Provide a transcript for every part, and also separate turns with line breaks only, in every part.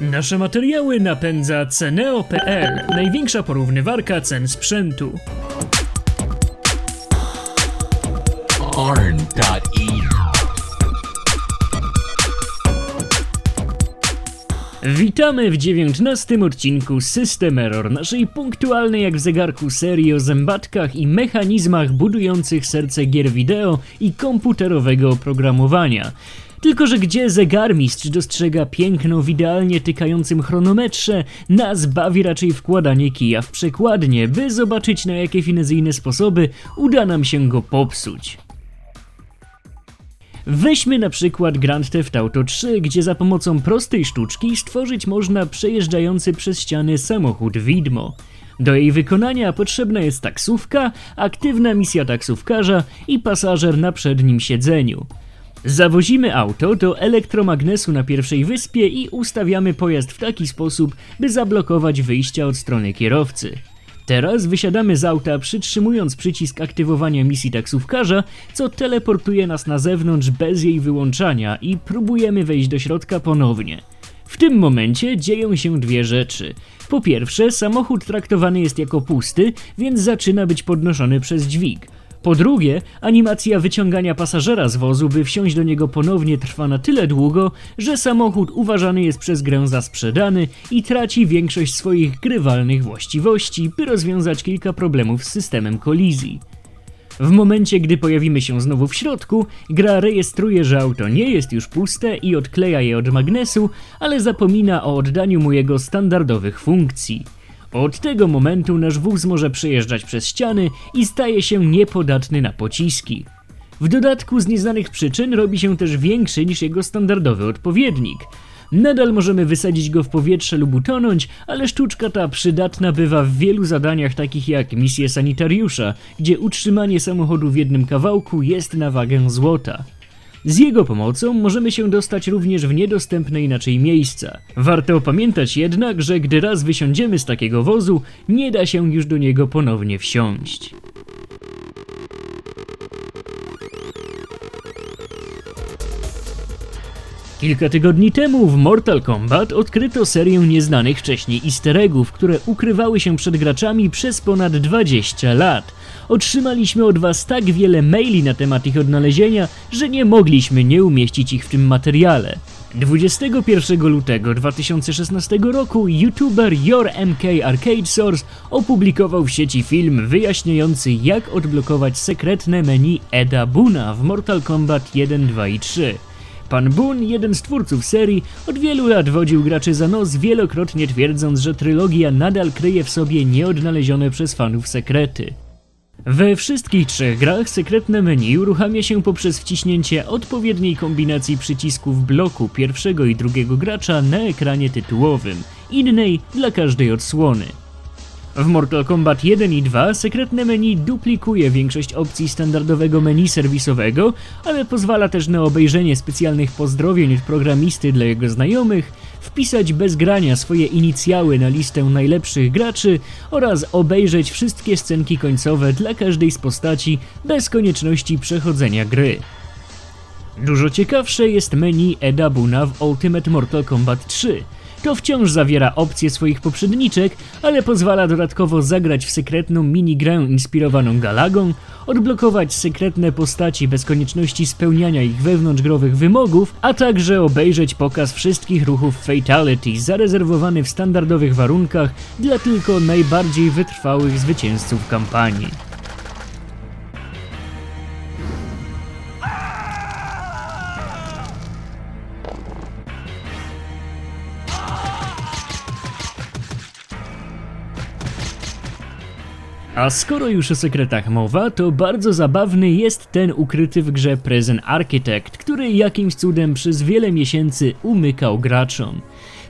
Nasze materiały napędza Ceneo.pl, największa porównywarka cen sprzętu. Witamy w dziewiętnastym odcinku System Error, naszej punktualnej jak w zegarku serii o zębatkach i mechanizmach budujących serce gier wideo i komputerowego oprogramowania. Tylko, że gdzie zegarmistrz dostrzega piękno w idealnie tykającym chronometrze, nas bawi raczej wkładanie kija w przekładnię, by zobaczyć na jakie finezyjne sposoby uda nam się go popsuć. Weźmy na przykład Grand Theft Auto 3, gdzie za pomocą prostej sztuczki stworzyć można przejeżdżający przez ściany samochód widmo. Do jej wykonania potrzebna jest taksówka, aktywna misja taksówkarza i pasażer na przednim siedzeniu. Zawozimy auto do elektromagnesu na pierwszej wyspie i ustawiamy pojazd w taki sposób, by zablokować wyjścia od strony kierowcy. Teraz wysiadamy z auta przytrzymując przycisk aktywowania misji taksówkarza, co teleportuje nas na zewnątrz bez jej wyłączania i próbujemy wejść do środka ponownie. W tym momencie dzieją się dwie rzeczy. Po pierwsze, samochód traktowany jest jako pusty, więc zaczyna być podnoszony przez dźwig. Po drugie, animacja wyciągania pasażera z wozu, by wsiąść do niego ponownie trwa na tyle długo, że samochód uważany jest przez grę za sprzedany i traci większość swoich grywalnych właściwości, by rozwiązać kilka problemów z systemem kolizji. W momencie, gdy pojawimy się znowu w środku, gra rejestruje, że auto nie jest już puste i odkleja je od magnesu, ale zapomina o oddaniu mu jego standardowych funkcji. Od tego momentu nasz wóz może przejeżdżać przez ściany i staje się niepodatny na pociski. W dodatku z nieznanych przyczyn robi się też większy niż jego standardowy odpowiednik. Nadal możemy wysadzić go w powietrze lub utonąć, ale sztuczka ta przydatna bywa w wielu zadaniach takich jak misje sanitariusza, gdzie utrzymanie samochodu w jednym kawałku jest na wagę złota. Z jego pomocą możemy się dostać również w niedostępne inaczej miejsca. Warto pamiętać jednak, że gdy raz wysiądziemy z takiego wozu, nie da się już do niego ponownie wsiąść. Kilka tygodni temu w Mortal Kombat odkryto serię nieznanych wcześniej easter eggów, które ukrywały się przed graczami przez ponad 20 lat. Otrzymaliśmy od Was tak wiele maili na temat ich odnalezienia, że nie mogliśmy nie umieścić ich w tym materiale. 21 lutego 2016 roku youtuber YourMK Arcade Source opublikował w sieci film wyjaśniający jak odblokować sekretne menu Eda Buna w Mortal Kombat 1, 2 i 3. Pan Boone, jeden z twórców serii, od wielu lat wodził graczy za nos, wielokrotnie twierdząc, że trylogia nadal kryje w sobie nieodnalezione przez fanów sekrety. We wszystkich trzech grach sekretne menu uruchamia się poprzez wciśnięcie odpowiedniej kombinacji przycisków bloku pierwszego i drugiego gracza na ekranie tytułowym, innej dla każdej odsłony. W Mortal Kombat 1 i 2 sekretne menu duplikuje większość opcji standardowego menu serwisowego, ale pozwala też na obejrzenie specjalnych pozdrowień od programisty dla jego znajomych, wpisać bez grania swoje inicjały na listę najlepszych graczy oraz obejrzeć wszystkie scenki końcowe dla każdej z postaci bez konieczności przechodzenia gry. Dużo ciekawsze jest menu Eda Buna w Ultimate Mortal Kombat 3. To wciąż zawiera opcje swoich poprzedniczek, ale pozwala dodatkowo zagrać w sekretną minigrę inspirowaną Galagą, odblokować sekretne postaci bez konieczności spełniania ich wewnątrzgrowych wymogów, a także obejrzeć pokaz wszystkich ruchów Fatality zarezerwowany w standardowych warunkach dla tylko najbardziej wytrwałych zwycięzców kampanii. A skoro już o sekretach mowa, to bardzo zabawny jest ten ukryty w grze Prison Architect, który jakimś cudem przez wiele miesięcy umykał graczom.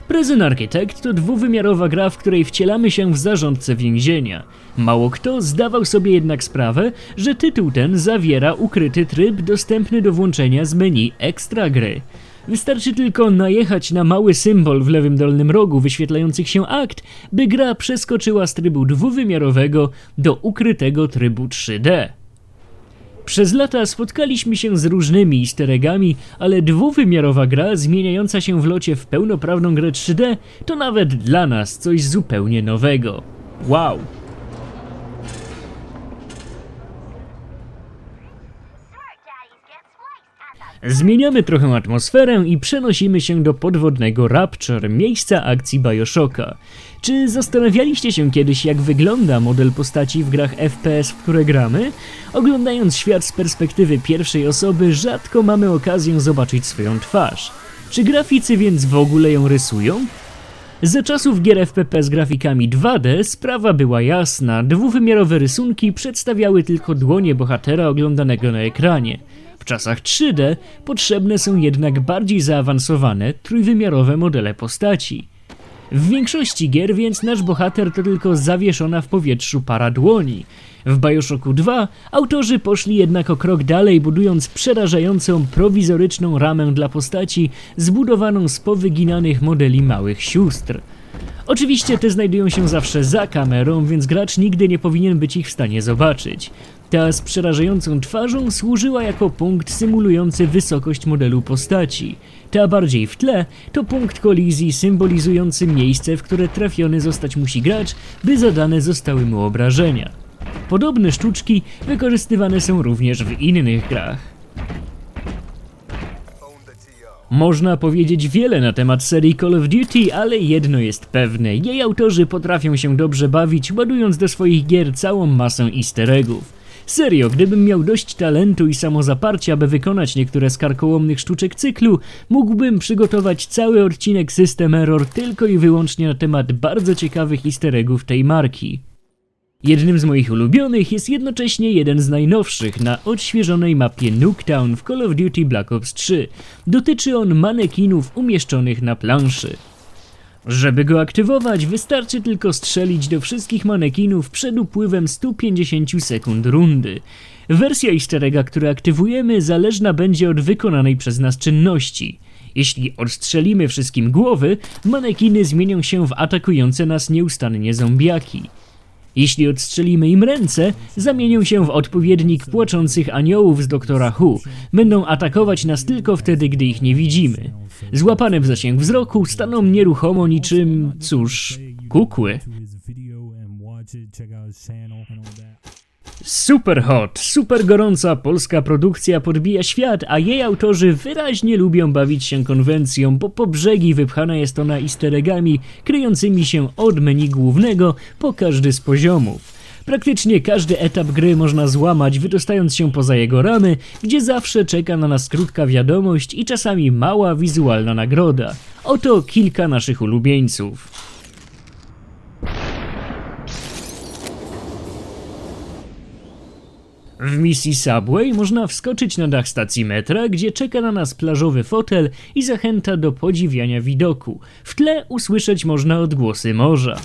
Prison Architect to dwuwymiarowa gra, w której wcielamy się w zarządcę więzienia. Mało kto zdawał sobie jednak sprawę, że tytuł ten zawiera ukryty tryb dostępny do włączenia z menu ekstra gry. Wystarczy tylko najechać na mały symbol w lewym dolnym rogu wyświetlających się akt, by gra przeskoczyła z trybu dwuwymiarowego do ukrytego trybu 3D. Przez lata spotkaliśmy się z różnymi easter eggami, ale dwuwymiarowa gra zmieniająca się w locie w pełnoprawną grę 3D to nawet dla nas coś zupełnie nowego. Wow! Zmieniamy trochę atmosferę i przenosimy się do podwodnego Rapture, miejsca akcji Bioshocka. Czy zastanawialiście się kiedyś, jak wygląda model postaci w grach FPS, w które gramy? Oglądając świat z perspektywy pierwszej osoby, rzadko mamy okazję zobaczyć swoją twarz. Czy graficy więc w ogóle ją rysują? Za czasów gier FPP z grafikami 2D sprawa była jasna, dwuwymiarowe rysunki przedstawiały tylko dłonie bohatera oglądanego na ekranie. W czasach 3D potrzebne są jednak bardziej zaawansowane, trójwymiarowe modele postaci. W większości gier więc nasz bohater to tylko zawieszona w powietrzu para dłoni. W Bioshocku 2 autorzy poszli jednak o krok dalej, budując przerażającą prowizoryczną ramę dla postaci zbudowaną z powyginanych modeli małych sióstr. Oczywiście te znajdują się zawsze za kamerą, więc gracz nigdy nie powinien być ich w stanie zobaczyć. Ta z przerażającą twarzą służyła jako punkt symulujący wysokość modelu postaci. Ta bardziej w tle to punkt kolizji symbolizujący miejsce, w które trafiony zostać musi gracz, by zadane zostały mu obrażenia. Podobne sztuczki wykorzystywane są również w innych grach. Można powiedzieć wiele na temat serii Call of Duty, ale jedno jest pewne: jej autorzy potrafią się dobrze bawić, ładując do swoich gier całą masę easter eggów. Serio, gdybym miał dość talentu i samozaparcia, by wykonać niektóre z karkołomnych sztuczek cyklu, mógłbym przygotować cały odcinek System Error tylko i wyłącznie na temat bardzo ciekawych easter eggów tej marki. Jednym z moich ulubionych jest jednocześnie jeden z najnowszych na odświeżonej mapie Nuketown w Call of Duty Black Ops 3. Dotyczy on manekinów umieszczonych na planszy. Żeby go aktywować, wystarczy tylko strzelić do wszystkich manekinów przed upływem 150 sekund rundy. Wersja easter egga, który aktywujemy, zależna będzie od wykonanej przez nas czynności. Jeśli odstrzelimy wszystkim głowy, manekiny zmienią się w atakujące nas nieustannie zombiaki. Jeśli odstrzelimy im ręce, zamienią się w odpowiednik płaczących aniołów z doktora Who. Będą atakować nas tylko wtedy, gdy ich nie widzimy. Złapane w zasięg wzroku staną nieruchomo niczym, cóż, kukły. Super hot, super gorąca polska produkcja podbija świat, a jej autorzy wyraźnie lubią bawić się konwencją, bo po brzegi wypchana jest ona easter eggami kryjącymi się od menu głównego po każdy z poziomów. Praktycznie każdy etap gry można złamać, wydostając się poza jego ramy, gdzie zawsze czeka na nas krótka wiadomość i czasami mała wizualna nagroda. Oto kilka naszych ulubieńców. W misji Subway można wskoczyć na dach stacji metra, gdzie czeka na nas plażowy fotel i zachęta do podziwiania widoku. W tle usłyszeć można odgłosy morza.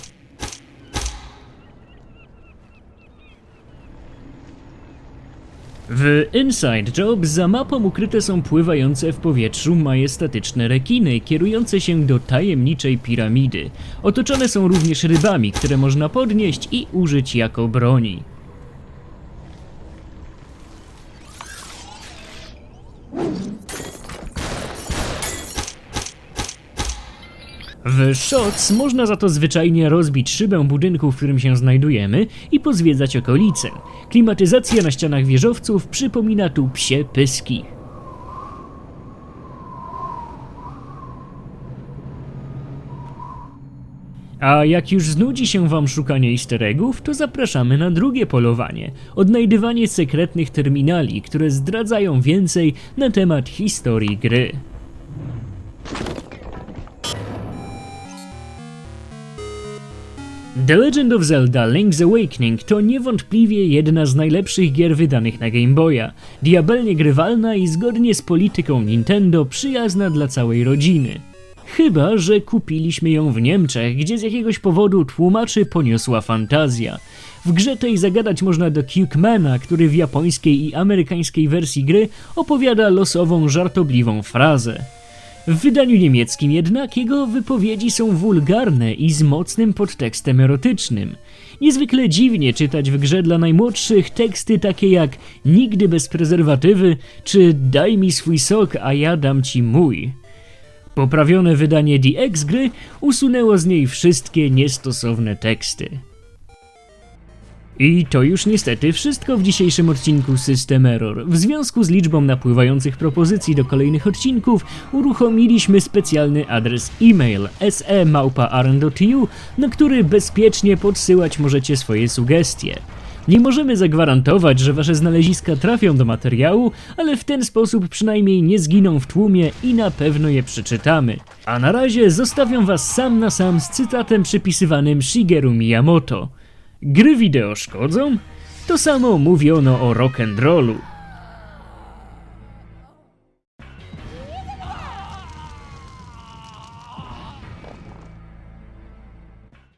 W Inside Job za mapą ukryte są pływające w powietrzu majestatyczne rekiny, kierujące się do tajemniczej piramidy. Otoczone są również rybami, które można podnieść i użyć jako broni. W Shots można za to zwyczajnie rozbić szybę budynku, w którym się znajdujemy i pozwiedzać okolice. Klimatyzacja na ścianach wieżowców przypomina tu psie pyski. A jak już znudzi się wam szukanie easter eggów, to zapraszamy na drugie polowanie. Odnajdywanie sekretnych terminali, które zdradzają więcej na temat historii gry. The Legend of Zelda Link's Awakening to niewątpliwie jedna z najlepszych gier wydanych na Game Boya. Diabelnie grywalna i zgodnie z polityką Nintendo przyjazna dla całej rodziny. Chyba, że kupiliśmy ją w Niemczech, gdzie z jakiegoś powodu tłumaczy poniosła fantazja. W grze tej zagadać można do Cukemana, który w japońskiej i amerykańskiej wersji gry opowiada losową, żartobliwą frazę. W wydaniu niemieckim jednak jego wypowiedzi są wulgarne i z mocnym podtekstem erotycznym. Niezwykle dziwnie czytać w grze dla najmłodszych teksty takie jak Nigdy bez prezerwatywy czy Daj mi swój sok, a ja dam ci mój. Poprawione wydanie DX gry usunęło z niej wszystkie niestosowne teksty. I to już niestety wszystko w dzisiejszym odcinku System Error. W związku z liczbą napływających propozycji do kolejnych odcinków uruchomiliśmy specjalny adres e-mail semałpa.arn.tu, na który bezpiecznie podsyłać możecie swoje sugestie. Nie możemy zagwarantować, że wasze znaleziska trafią do materiału, ale w ten sposób przynajmniej nie zginą w tłumie i na pewno je przeczytamy. A na razie zostawiam was sam na sam z cytatem przypisywanym Shigeru Miyamoto. Gry wideo szkodzą? To samo mówiono o rock'n'rollu.